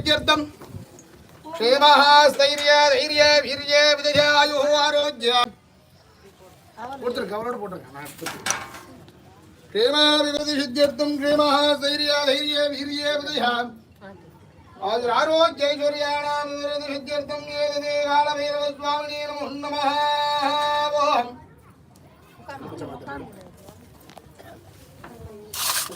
ம் क्षेमः स्थैर्य தைரிய வீரிய விஜயாயு ஆரோக்கியம் போட்டுருக்க அவரோட போட்டுருக்க நான் எடுத்துக்கிறேன். क्षेमा विवृति सिद्ध्यर्थम क्षेमः स्थैर्य धैर्य वीर्य विजया आज आरोग्यैश्वर्याणां विवृति सिद्ध्यर्थम एतदे कालभैरव स्वामिने नमो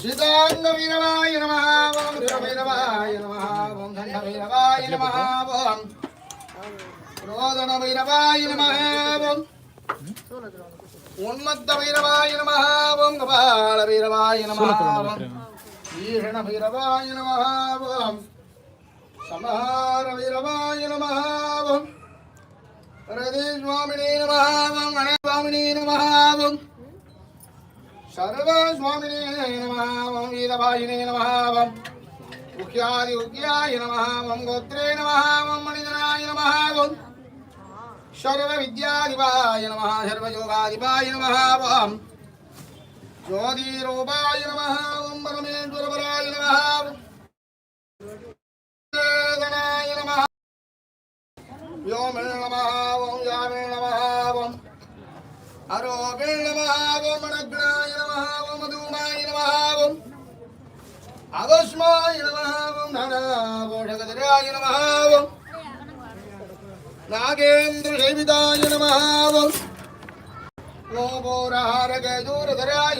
సీతాంగ వీరవాయ నమ ఓం వీరవాయ నమ ఓం దండ వీరవాయ నమ ఓం. రోదన వీరవాయ నమ ఓం. ఉన్మత్త వీరవాయ నమ ఓం. గోపాల వీరవాయ నమ ఓం. ఈషణ వీరవాయ నమ ఓం. సమహార వీరవాయ నమ ఓం. హృదయ స్వామిని నమ ఓం. గణేశ స్వామిని నమ సర్వస్వామినే నమ ఓం వీరభాయినే నమ ఓం ముఖ్యాది ఉగ్యాయ నమ ఓం గోత్రే నమ ఓం మణిధనాయ నమ ఓం సర్వ విద్యాధిపాయ నమ సర్వయోగాధిపాయ నమ ఓం జ్యోతిరూపాయ నమ ఓం పరమేశ్వరపరాయ నమ యామే నమ ఓం అరోగే నమ ఓం అణగ్రాయ నమ ఓం మధూమాయ నమ ఓం అవస్మాయ నమ ఓం ధనాభోషగజరాయ నమ ఓం నాగేంద్ర సేవితాయ నమ ఓం లోపోరహారగజూరధరాయ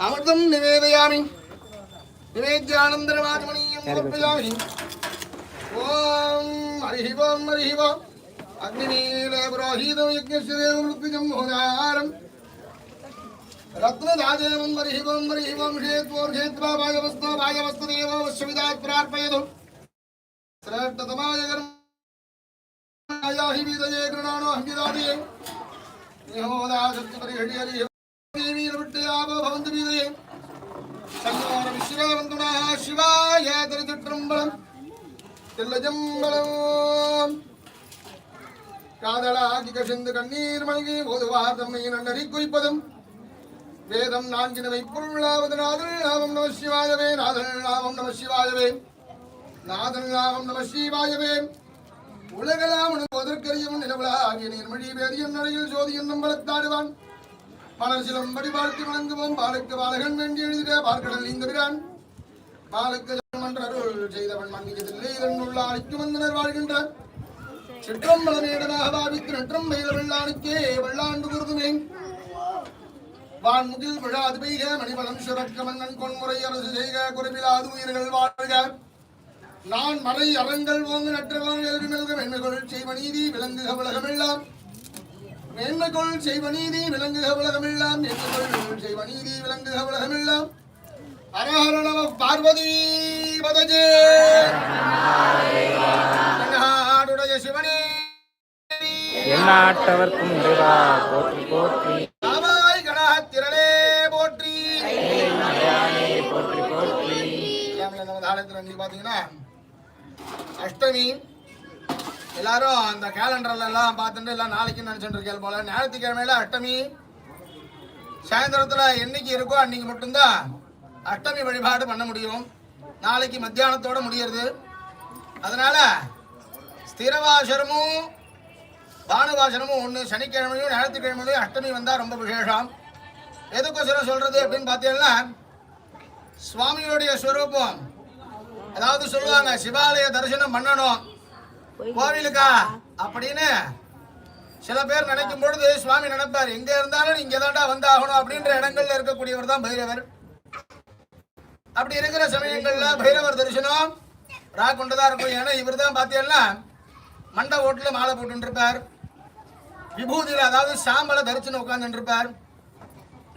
അമൃതം നിവേദയാമി നിവേദ്യാനന്ദരമാത്മണീയം ഓം ഹരി ഓം ഹരി ഓം അഗ്നിമീലപുരോഹീതം യജ്ഞസ്യദേവൃത്വിജം മോദാരം രത്നരാജേവം ഹരി ഓം ഹരി ഓം ക്ഷേത്വോ ക്ഷേത്വാ ഭാഗവസ്തോ ഭാഗവസ്തദേവോ വിശ്വവിദാ പ്രാർപ്പയതു ശ്രേഷ്ഠതമായ കർമ്മ യാഹി വിദയേ ഗൃണാണോ ഹ്യദാദിയേ சிவாய திருச்சிற்றம்பலம் தில்லஜம்பலம் காதலாகி கசிந்து கண்ணீர் மல்கி போதுவார் தம்மை நன்னறி குய்ப்பதும் வேதம் நான்கினவை பொருளாவது நாதல் நாமம் நம சிவாயவே நாதல் நாமம் நம சிவாயவே நாதன் நாமம் நம சிவாயவே உலகலாம் உணர்வதற்கரியவன் நிலவலாகிய நீர்மொழி வேதியன் நடையில் ஜோதியன் நம்பலத்தாடுவான் மலர் சிலம்படி பார்த்து வணங்குவோம். பாலுக்கு பாலகன் வேண்டி எழுதிட பார்க்கடல் இந்த பிரான் பாலுக்கு செய்தவன் மன்னியதில்லை இதன் உள்ள அழிக்கு வந்தனர் வாழ்கின்ற சிற்றம்பலமேடனாக பாவித்து நற்றம் பெய்த வெள்ளானுக்கே வெள்ளாண்டு குருதுமே வான்முகில் விழாது பெய்க மணிவளம் சுரக்க மன்னன் கொன்முறை அரசு செய்க குறைவிலாது உயிர்கள் வாழ்க. நான் மறை அறங்கள் ஓங்கு நற்றவன் எழுதி மெல்க மென்மைகொள் செய்வ நீதி விளங்குக உலகமெல்லாம். மேன்மைகொள் செய்வ நீதி விளங்குக உலகமெல்லாம். மேன்மைகொள் செய்வ நீதி விளங்குக உலகமெல்லாம். ஹர ஹர நம பார்வதி பதஜே நாடுடைய சிவனே. எந்நாட்டவர்க்கும் இறைவா போற்றி போற்றி. காவாய் கணாத்திரளே போற்றி. போற்றி போற்றி. இன்னைக்கு பார்த்தீங்கன்னா அஷ்டமி. எல்லாரும் அந்த கேலண்டர்ல எல்லாம் பார்த்துட்டு எல்லாம் நாளைக்கு நினைச்சிட்டு இருக்கேன் போல. ஞாயிற்றுக்கிழமையில அஷ்டமி. சாயந்தரத்துல என்னைக்கு இருக்கோ அன்னைக்கு மட்டும்தான் அஷ்டமி வழிபாடு பண்ண முடியும். நாளைக்கு மத்தியானத்தோட முடியறது. அதனால ஸ்திரவாசனமும் பானுவாசனமும் ஒன்று சனிக்கிழமையும் ஞாயிற்றுக்கிழமையும் அஷ்டமி வந்தால் ரொம்ப விசேஷம். எதுக்கோசரம் சொல்றது அப்படின்னு பார்த்தீங்கன்னா சுவாமியுடைய ஸ்வரூபம். அதாவது சொல்லுவாங்க சிவாலய தரிசனம் பண்ணணும். கோவிலுக்கா? அப்படின்னு சில பேர் நினைக்கும் பொழுது சுவாமி நினைப்பார் எங்க இருந்தாலும் இங்க தாண்டா வந்தாகணும். அப்படின்ற இடங்கள்ல இருக்கக்கூடியவர் தான் பைரவர். அப்படி இருக்கிற சமயங்கள்ல பைரவர் தரிசனம் ரா கொண்டுதான் இருக்கும். ஏன்னா இவர் தான் பார்த்தீங்கன்னா மண்டை ஓட்டுல மாலை போட்டு இருப்பார் விபூதியில அதாவது சாம்பலை தரிசனம் உட்கார்ந்துட்டு இருப்பார்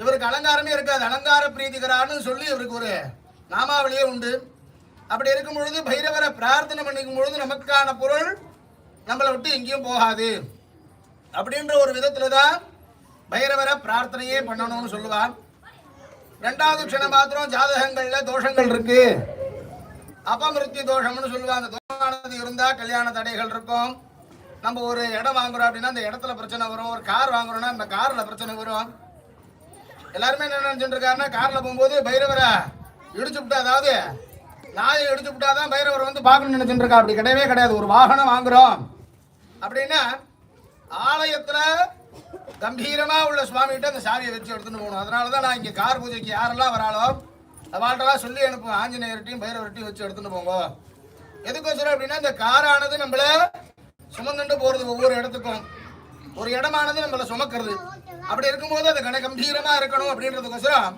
இவருக்கு அலங்காரமே இருக்காது. அலங்கார பிரீதிகரான்னு சொல்லி இவருக்கு ஒரு நாமாவளியே உண்டு. அப்படி இருக்கும் பொழுது பைரவரை பிரார்த்தனை பண்ணிக்கும் பொழுது நமக்கான பொருள் நம்மளை விட்டு எங்கேயும் போகாது. அப்படின்ற ஒரு விதத்துல தான் பைரவரை பிரார்த்தனையே பண்ணணும்னு சொல்லுவார் ரெண்டாவது க்ஷணம் மாத்திரம் ஜாதகங்கள்ல தோஷங்கள் இருக்கு. அபமிருத்தி தோஷம்னு சொல்லுவாங்க. தோஷமானது இருந்தா கல்யாண தடைகள் இருக்கும். நம்ம ஒரு இடம் வாங்குறோம் அப்படின்னா அந்த இடத்துல பிரச்சனை வரும். ஒரு கார் வாங்குறோம்னா அந்த கார்ல பிரச்சனை வரும். எல்லாருமே என்ன நினைச்சிட்டு இருக்காருன்னா கார்ல போகும்போது பைரவரை இடிச்சு விட்டு அதாவது நாயை எடுத்து விட்டாதான் பைரவர் வந்து பார்க்கணும்னு நினைச்சிட்டு இருக்கா? அப்படி கிடையவே கிடையாது. ஒரு வாகனம் வாங்குறோம். அப்படின்னா ஆலயத்துல கம்பீரமா உள்ள சுவாமிகிட்ட அந்த சாவியை வச்சு எடுத்துட்டு போகணும். அதனால தான் நான் இங்க கார் பூஜைக்கு யாரெல்லாம் வராளோ அவள்கிட்டலாம் சொல்லி அனுப்புவேன். ஆஞ்சநேயர்கிட்டையும் பைரவர்கிட்டையும் வச்சு எடுத்துட்டு போங்க. எதுக்கோசரம் அப்படின்னா இந்த காரானது நம்மள சுமந்துட்டு போறது ஒவ்வொரு இடத்துக்கும். ஒரு இடமானது நம்மள சுமக்கிறது. அப்படி இருக்கும்போது அது கன கம்பீரமா இருக்கணும் அப்படின்றதுக்கோசரம்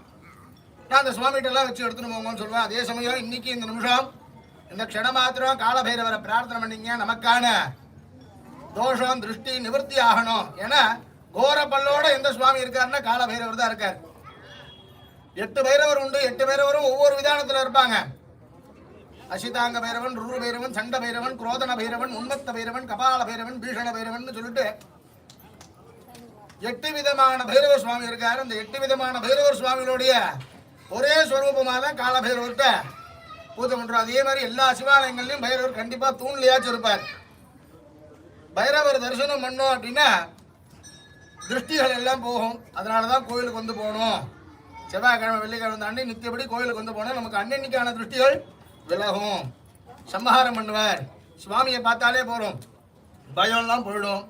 நான் அந்த சுவாமிகிட்டெல்லாம் வச்சு எடுத்துன்னு போங்கன்னு சொல்லுவேன். அதே சமயம் இன்னைக்கு இந்த நிமிஷம் இந்த க்ஷணம் மாத்திரம் காலபைரவரை பிரார்த்தனை பண்ணீங்க. நமக்கான தோஷம் திருஷ்டி நிவர்த்தி ஆகணும். ஏன்னா கோர பல்லோட எந்த சுவாமி இருக்காருன்னா காலபைரவர் தான் இருக்கார். எட்டு பைரவர் உண்டு. எட்டு பைரவரும் ஒவ்வொரு விதானத்தில் இருப்பாங்க. அசிதாங்க பைரவன் ருரு பைரவன் சண்ட பைரவன் குரோதன பைரவன் உன்மத்த பைரவன் கபால பைரவன் பீஷண பைரவன் சொல்லிட்டு எட்டு விதமான பைரவ சுவாமி இருக்கார். அந்த எட்டு விதமான பைரவர் சுவாமிகளுடைய ஒரே ஸ்வரூபமாக தான் கால பைரவர்கிட்ட பூஜை பண்ணுறோம் அதே மாதிரி எல்லா சிவாலயங்கள்லையும் பைரவர் கண்டிப்பாக தூண்லையாச்சும் இருப்பார். பைரவர் தரிசனம் பண்ணோம் அப்படின்னா திருஷ்டிகள் எல்லாம் போகும். அதனால தான் கோயிலுக்கு வந்து போகணும். செவ்வாய்க்கிழமை வெள்ளிக்கிழமை தாண்டி நித்தியபடி கோயிலுக்கு வந்து போனால் நமக்கு அன்னன்னைக்கான திருஷ்டிகள் விலகும். சம்ஹாரம் பண்ணுவார். சுவாமியை பார்த்தாலே போகிறோம் பயம்லாம் போயிடும்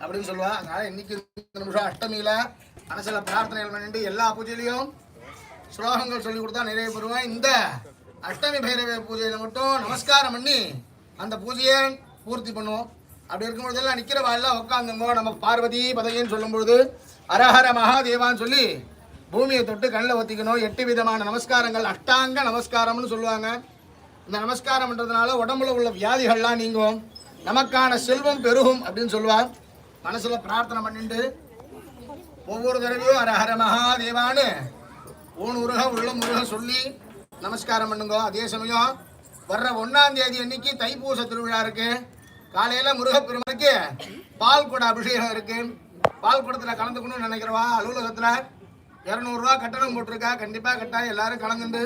அப்படின்னு சொல்லுவாள் அதனால் இன்னைக்கு நிமிஷம் அஷ்டமியில் மனசில் பிரார்த்தனைகள் பண்ணிட்டு எல்லா பூஜையிலையும் ஸ்லோகங்கள் சொல்லி கொடுத்தா நிறைய பெறுவேன் இந்த அஷ்டமி பைரவ பூஜையில் மட்டும் நமஸ்காரம் பண்ணி அந்த பூஜையை பூர்த்தி பண்ணுவோம். அப்படி இருக்கும் பொழுதெல்லாம் நிக்கிற உட்காந்துங்கோ நம்ம பார்வதி பதவின்னு சொல்லும்பொழுது அரஹர மகாதேவான்னு சொல்லி பூமியை தொட்டு கண்ணில் ஒத்திக்கணும். எட்டு விதமான நமஸ்காரங்கள் அஷ்டாங்க நமஸ்காரம்னு சொல்லுவாங்க. இந்த நமஸ்காரம் பண்ணுறதுனால உடம்புல உள்ள வியாதிகள்லாம் நீங்கும். நமக்கான செல்வம் பெருகும் அப்படின்னு சொல்லுவார். மனசில் பிரார்த்தனை பண்ணிட்டு ஒவ்வொரு தடவையும் அரஹர மகாதேவான்னு ஊன் உருக உள்ளம் உருக சொல்லி நமஸ்காரம் பண்ணுங்க. அதே சமயம் வர்ற ஒன்னாம் தேதி அன்னைக்கு தைப்பூச திருவிழா இருக்கு. காலையில முருகப்பெருமனுக்கு பால் குட அபிஷேகம் இருக்கு. பால் குடத்துல கலந்துக்கணும்னு நினைக்கிறவா? அலுவலகத்துல இரநூறுவா கட்டணம் போட்டிருக்கா? கண்டிப்பா கட்டா எல்லாரும் கலந்துண்டு.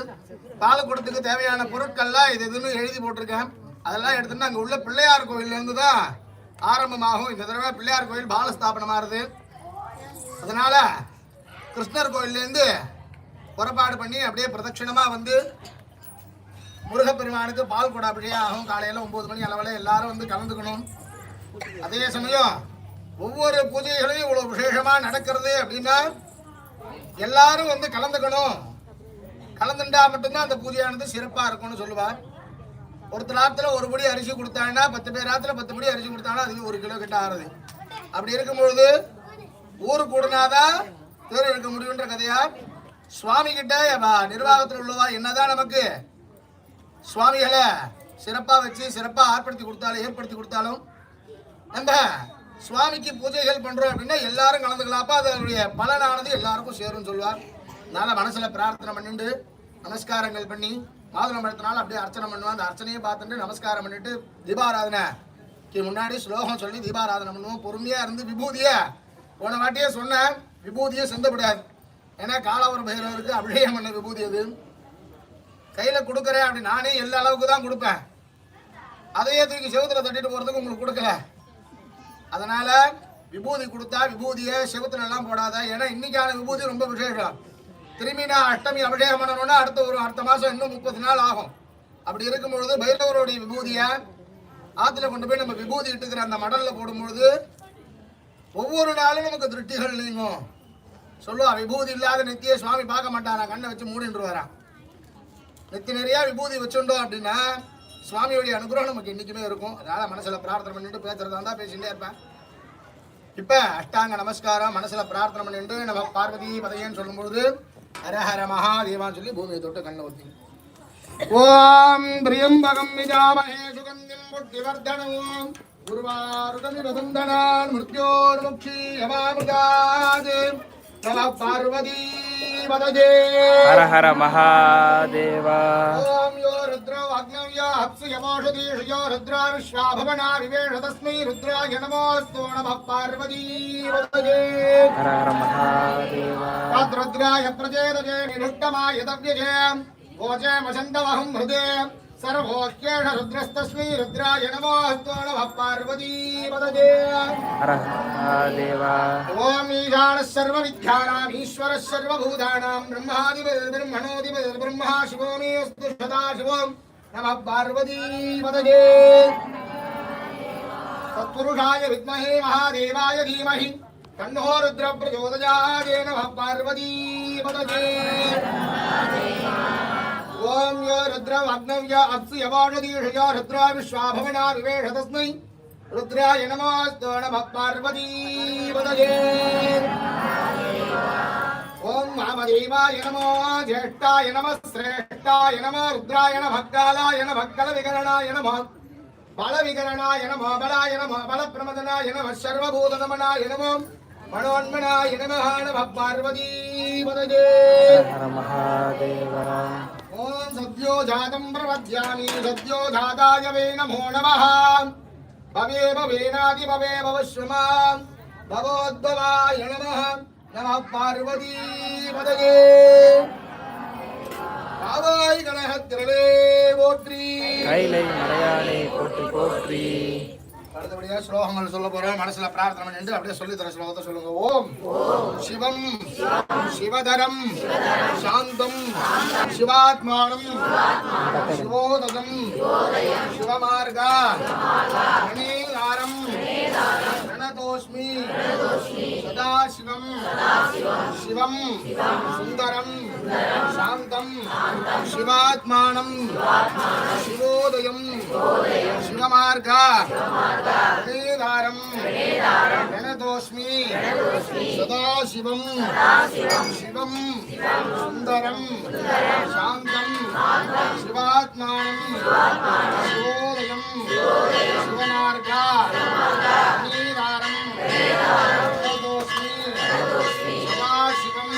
பால் குடத்துக்கு தேவையான பொருட்கள்லாம் இது இதுன்னு எழுதி போட்டிருக்கேன். அதெல்லாம் எடுத்துட்டு அங்க உள்ள பிள்ளையார் கோயில்ல தான் ஆரம்பமாகும். இந்த தடவை பிள்ளையார் கோயில் பாலஸ்தாபனமாகுது அதனால கிருஷ்ணர் கோயில்லேருந்து புறப்பாடு பண்ணி அப்படியே பிரதட்சிணமாக வந்து முருகப்பெருமானுக்கு பால் குட ஆகும் காலையில் ஒம்பது மணி அளவில் எல்லாரும் வந்து கலந்துக்கணும். அதே சமயம் ஒவ்வொரு பூஜைகளையும் இவ்வளோ விசேஷமாக நடக்கிறது அப்படின்னா எல்லாரும் வந்து கலந்துக்கணும். கலந்துட்டா மட்டும்தான் அந்த பூஜையானது சிறப்பாக இருக்கும்னு சொல்லுவார். ஒருத்தர் ஆத்துல ஒரு படி அரிசி கொடுத்தாங்கன்னா பத்து பேர் ஆத்துல பத்து படி அரிசி கொடுத்தாங்கன்னா அதுக்கு ஒரு கிலோ கிட்ட ஆறுது. அப்படி இருக்கும்பொழுது ஊர் கூடனாதான் தேர் எடுக்க முடியுன்ற கதையா? சுவாமி கிட்ட நிர்வாகத்தில் உள்ளவா என்னதான் நமக்கு? சுவாமிகளை சிறப்பாக வச்சு சிறப்பாக ஆர்ப்படுத்தி கொடுத்தாலும் ஏற்படுத்தி கொடுத்தாலும் நம்ம சுவாமிக்கு பூஜைகள் பண்ணுறோம் அப்படின்னா எல்லாரும் கலந்துக்கலாப்பா அதனுடைய பலனானது எல்லாருக்கும் சேரும்னு சொல்லுவார். அதனால் மனசில் பிரார்த்தனை பண்ணிட்டு நமஸ்காரங்கள் பண்ணி மாதுளம் பழத்தினால அப்படியே அர்ச்சனை பண்ணுவோம். அந்த அர்ச்சனையை பார்த்துட்டு நமஸ்காரம் பண்ணிட்டு தீபாராதனைக்கு முன்னாடி ஸ்லோகம் சொல்லி தீபாராதனை பண்ணுவோம். பொறுமையாக இருந்து விபூதியை போன வாட்டியே சொன்னேன் விபூதியை சிந்தப்படாது ஏன்னா காலவர் பைரவருக்கு அபிஷேகம் பண்ண விபூதி அது கையில் கொடுக்குறேன் அப்படி நானே எல்லா அளவுக்கு தான் கொடுப்பேன்? அதையே தூக்கி செவத்தில் தட்டிட்டு போகிறதுக்கு உங்களுக்கு கொடுக்கல. அதனால் விபூதி கொடுத்தா விபூதியை செவத்துலலாம் போடாத. ஏன்னா இன்னைக்கான விபூதி ரொம்ப விசேஷம். திரும்பி நான் அஷ்டமி அபிஷேகம் பண்ணணும்னா அடுத்த ஒரு அடுத்த மாதம் இன்னும் முப்பது நாள் ஆகும். அப்படி இருக்கும் பொழுது பைரவருடைய விபூதியை ஆற்றுல கொண்டு போய் நம்ம விபூதி இட்டுக்கிற அந்த மடலில் போடும்பொழுது ஒவ்வொரு நாளும் நமக்கு திருப்திகள் நீங்கும். சொல்லுவா விபூதி இல்லாத நித்திய சுவாமி பார்க்க மாட்டாரா? கண்ணை வச்சு மூடின்று வரான் நெத்தி நிறைய விபூதி வச்சுட்டோம் அப்படின்னா சுவாமியுடைய அனுகிரகம் நமக்கு இன்னைக்குமே இருக்கும். அதனால மனசுல பிரார்த்தனை பண்ணிட்டு பேசுறதா இருந்தா பேசிட்டே இருப்பேன். இப்ப அஷ்டாங்க நமஸ்காரம் மனசுல பிரார்த்தனை பண்ணிட்டு நம்ம பார்வதி பதையன்னு சொல்லும் பொழுது ஹர ஹர மகாதேவான்னு சொல்லி பூமியை தொட்டு கண்ணை ஊத்தி. ஓம் பிரியம்பகம் விஜாமஹே சுகந்திம் புட்டிவர்தனம் குருவாருதமிவதந்தனான் மிருத்யோர்முக்ஷி யமாமிருதாத் హర హర మహాదేవ హర హర మహాదేవ ప్రచేదే నిరుష్టమాయ దవ్యజే గోచేమ చందవహం హృదే సర్వోక్యేణ రుద్రస్తస్మై రుద్రాయ నమోస్తు నమః పార్వతీపదదే ఓం ఈశాన సర్వ విద్యానాం ఈశ్వర సర్వభూతానాం బ్రహ్మాదివర్ బ్రహ్మణోదివర్ బ్రహ్మా శివో మే అస్తు సదా శివం నమః పార్వతీపదదే తత్పురుషాయ విద్మహే మహాదేవాయ ధీమహి తన్నో రుద్ర ప్రచోదయాయ నమః పార్వతీపదదే ஓம் யோ ருத்ரம் அக்னவ்யா அப்சு யவானதீஷயோ ருத்ரா விஸ்வாபவனா விவேஷ தஸ்மை ருத்ராய நமஸ்தோ நம பார்வதீபதயே ஓம் வாமதேவாய நமோ ஜேஷ்டாய நம சிரேஷ்டாய நம ருத்ராய நம காலாய நம கல விகரணாய நம பல விகரணாய நமோ பலாய நமோ பல பிரமதனாய நம சர்வபூத நமனாய நமோ மனோன்மனாய நம நம ஓம் சத்யோ ஜாதம் பிரபத்யாமி சத்யோ ஜாதாயவே நமோ நம பவே பவேனாதி பவே பவஸ்வமா பவோத்பவாய நம. நம பார்வதி பதயே. காவாய் கணகத்திரளே போற்றி. கைலை மலையாளே போற்றி போற்றி. அடுத்தபடியாக ஸ்லோகங்கள் சொல்ல போறோம். மனசுல பிரார்த்தனை பண்ணிட்டு அப்படியே சொல்லி தர ஸ்லோகத்தை சொல்லுங்க. ஓம். சிவம். சிவதரம். சாந்தம். சிவாத்மானம். சிவோதகம் சிவமார்கா. மணிகாரம் பிரணதோஸ்மி சதாசிவம் சிவம் சுந்தரம் சாந்தம் சிவாத்மானம் சிவோதயம் சிவமார்கா பிரணேதாரம் பிரணதோஸ்மி சதாசிவம் சிவம் சுந்தரம் சாந்தம் சிவாத்மானம் சிவோதயம் சிவமார்கா பிரணேதாரம் शिवम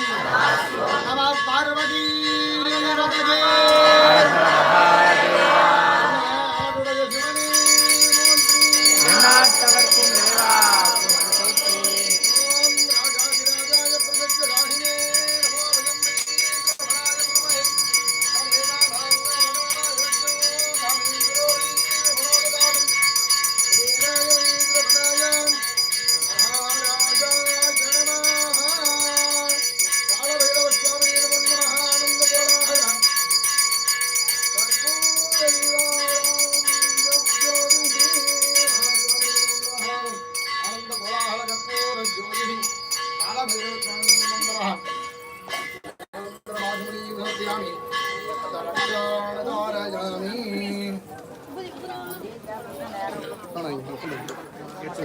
नमः पार्वती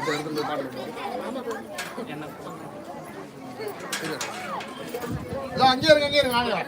எடுத்து எடுத்து பாட்டு அங்கே இருங்க அங்கே இருங்க நாங்களா